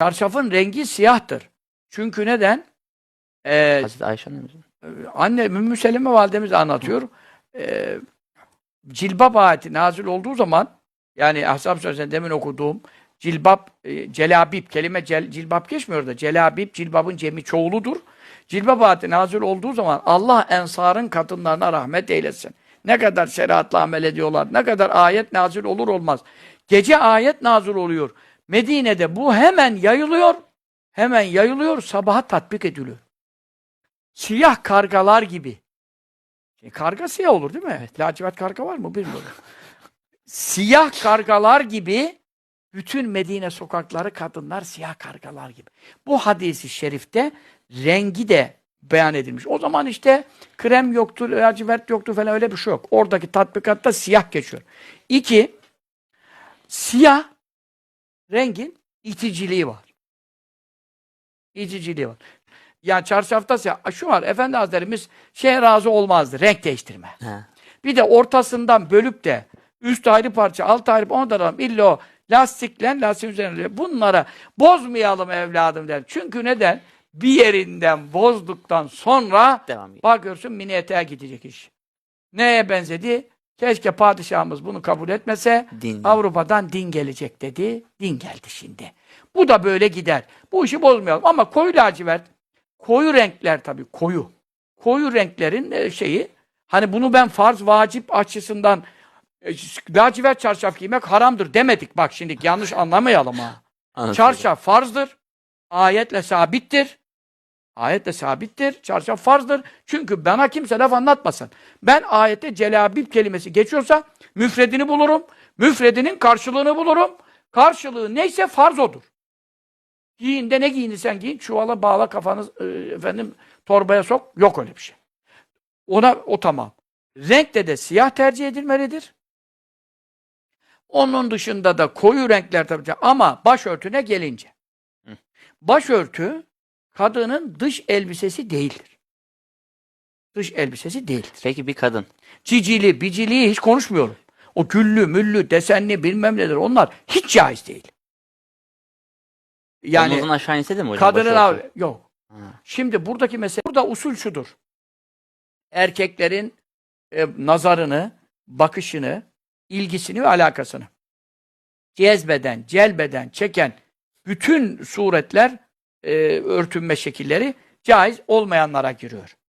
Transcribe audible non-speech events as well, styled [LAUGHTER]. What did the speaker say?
Çarşafın rengi siyahtır. Çünkü neden? Ee, Hazreti Ayşe annemizin. anne Ümmü Seleme validemiz anlatıyor. Ee, cilbap ayeti nazil olduğu zaman yani Ashab Sözü'nde demin okuduğum cilbap, e, celabib, kelime cel, cilbap geçmiyor da celabib, cilbabın cemi çoğuludur. Cilbap ayeti nazil olduğu zaman Allah ensarın kadınlarına rahmet eylesin. Ne kadar şeriatla amel ediyorlar, ne kadar ayet nazil olur olmaz. Gece ayet nazil oluyor. Medine'de bu hemen yayılıyor, hemen yayılıyor, sabaha tatbik ediliyor. Siyah kargalar gibi. Şimdi karga siyah olur değil mi? Lacivert karga var mı bilmiyorum. siyah kargalar gibi bütün Medine sokakları kadınlar siyah kargalar gibi. Bu hadisi şerifte rengi de beyan edilmiş. O zaman işte krem yoktu, lacivert yoktu falan öyle bir şey yok. Oradaki tatbikatta siyah geçiyor. İki, siyah rengin iticiliği var. İticiliği var. Yani çarşafta. Şu var, Efendi Hazretlerimiz şeye razı olmazdı, renk değiştirme. Ha. Bir de ortasından bölüp de üst ayrı parça, alt ayrı onu da alalım. İlla o lastiklen, lastiğin üzerine bunlara bozmayalım evladım der. Çünkü neden? Bir yerinden bozduktan sonra Devam bakıyorsun mini eteğe gidecek iş. Neye benzedi? Keşke padişahımız bunu kabul etmese Din. Avrupa'dan din gelecek dedi. Din geldi şimdi. Bu da böyle gider. Bu işi bozmayalım. Ama koyu lacivert, koyu renkler tabii koyu. Koyu renklerin e, şeyi, hani bunu ben farz vacip açısından e, lacivert çarşaf giymek haramdır demedik. Bak şimdi yanlış anlamayalım ha. [LAUGHS] Anlatıyorum. Çarşaf farzdır. Ayetle sabittir. Ayetle sabittir. Çarşaf farzdır. Çünkü bana kimse laf anlatmasın. Ben ayette celabib kelimesi geçiyorsa müfredini bulurum. Müfredinin karşılığını bulurum. Karşılığı neyse farz odur. Giyin de ne giyinirsen giyin. Çuvala bağla kafanı e, efendim torbaya sok. Yok öyle bir şey. Ona o tamam. Renkte de siyah tercih edilmelidir. Onun dışında da koyu renkler tabii ama başörtüne gelince. Başörtü kadının dış elbisesi değildir. Dış elbisesi değildir. Peki bir kadın. Cicili, biciliği hiç konuşmuyorum. O güllü, müllü, desenli bilmem neler onlar hiç caiz değil. Yani Omuzun aşağı inse de mi hocam? kadının av- yok. Ha. Şimdi buradaki mesele, burada usul şudur. Erkeklerin e, nazarını, bakışını, ilgisini ve alakasını cezbeden, celbeden, çeken bütün suretler, e, örtünme şekilleri caiz olmayanlara giriyor.